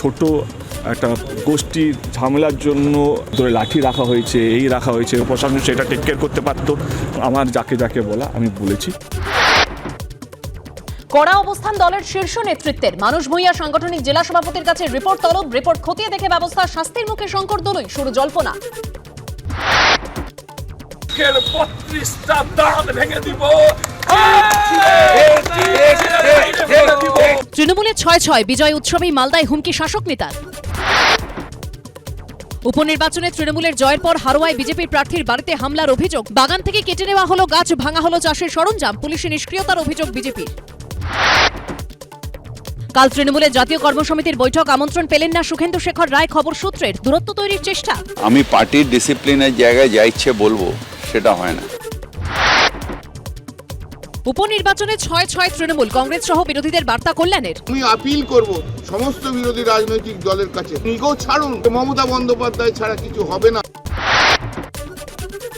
ছোট একটা গোষ্ঠীর ঝামেলার জন্য ধরে লাঠি রাখা হয়েছে এই রাখা হয়েছে প্রশাসন সেটা টেক কেয়ার করতে পারতো। আমার যাকে যাকে বলা আমি বলেছি। কড়া অবস্থান দলের শীর্ষ নেতৃত্বের মানুষ ভূঁইয়া সাংগঠনিক জেলা সভাপতির কাছে রিপোর্ট তলব রিপোর্ট খতিয়ে দেখে ব্যবস্থা শাস্তির মুখে শঙ্কর দলই শুরু জল্পনা। বত্রিশটা দাঁত ভেঙে দিব। তৃণমূলের ছয় ছয়, বিজয় উৎসবেই মালদায় হুমকি শাসক নেতার। উপনির্বাচনে তৃণমূলের জয়ের পর হারোয়ায় বিজেপির প্রার্থীর বাড়িতে হামলার অভিযোগ। বাগান থেকে কেটে নেওয়া হলো গাছ, ভাঙা হলো চাষের সরঞ্জাম, পুলিশের নিষ্ক্রিয়তার অভিযোগ বিজেপির। কাল তৃণমূলের জাতীয় কর্মসমিতির বৈঠক, আমন্ত্রণ পেলেন না সুখেন্দু শেখর রায়, খবর সূত্রের। দূরত্ব তৈরির চেষ্টা। আমি পার্টির ডিসিপ্লিনের জায়গায় যা ইচ্ছে বলব, সেটা হয় না। উপনির্বাচনে ছয় ছয় তৃণমূল কংগ্রেস সহ বিরোধীদের বার্তা কল্যাণের। আমি আপিল করব সমস্ত বিরোধী রাজনৈতিক দলের কাছে। নিগো ছাড়ুন মমতা বন্দ্যোপাধ্যায় ছাড়া কিছু হবে না।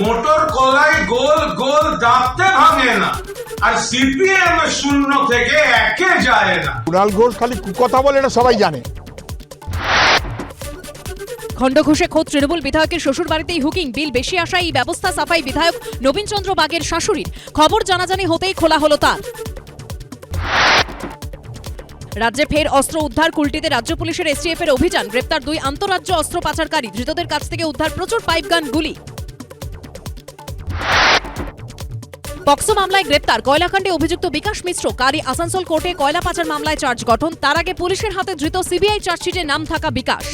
মোটর কলাই গোল গোল দাঁতে ভাঙে না আর সিপিএম শূন্য থেকে একে যায় না। কুণাল ঘোষ খালি কথা বলে এটা সবাই জানে। খণ্ডঘোষে খোদ তৃণমূল বিধায়কের শ্বশুর বাড়িতেই হুকিং বিল, বেশি আসায় এই ব্যবস্থা সাফাই বিধায়ক নবীন চন্দ্র বাগের শাশুড়ির। খবর জানাজানি হতেই খোলা হলো তার। রাজ্যে ফের অস্ত্র উদ্ধার, কুলটিতে রাজ্য পুলিশের এসটিএফ এর অভিযান, গ্রেপ্তার দুই আন্তরাজ্য অস্ত্র পাচারকারী, ধৃতদের কাছ থেকে উদ্ধার প্রচুর পাইপগান গুলি। পক্সো মামলায় গ্রেপ্তার, কয়লাকাণ্ডে অভিযুক্ত বিকাশ মিশ্র, কারি আসানসোল কোর্টে কয়লা পাচার মামলায় চার্জ গঠন, তার আগে পুলিশের হাতে ধৃত সিবিআই চার্জশিটে নাম থাকা বিকাশ।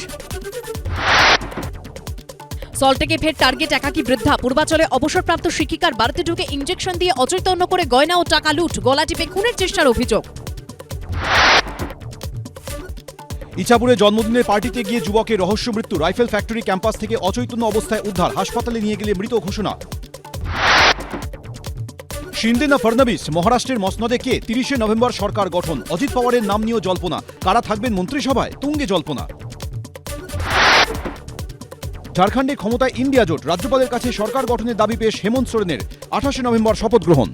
সল্টেকে ফের টার্গেট একাকী বৃদ্ধা। পূর্বাচলে অবসরপ্রাপ্ত শিক্ষিকার বাড়িতে ঢুকে ইঞ্জেকশন দিয়ে অচৈতন্য করে গয়না ও টাকা লুট, গলা টিপে খুনের চেষ্টার অভিযোগ। ইছাপুরে জন্মদিনের পার্টিতে গিয়ে যুবকের রহস্য মৃত্যু, রাইফেল ফ্যাক্টরি ক্যাম্পাস থেকে অচৈতন্য অবস্থায় উদ্ধার, হাসপাতালে নিয়ে গেলে মৃত ঘোষণা। শিন্দে না ফডনবিস মহারাষ্ট্রের মসনদে কে তিরিশে নভেম্বর সরকার গঠন, অজিত পাওয়ারের নাম নিয়েও জল্পনা, কারা থাকবেন মন্ত্রিসভায়, তুঙ্গে জল্পনা। ঝাড়খণ্ডে ক্ষমতায় ইন্ডিয়া জোট। রাজ্যপালের কাছে সরকার গঠনের দাবি পেশ হেমন্ত সোরেনের আঠাশে নভেম্বর শপথ গ্রহণ।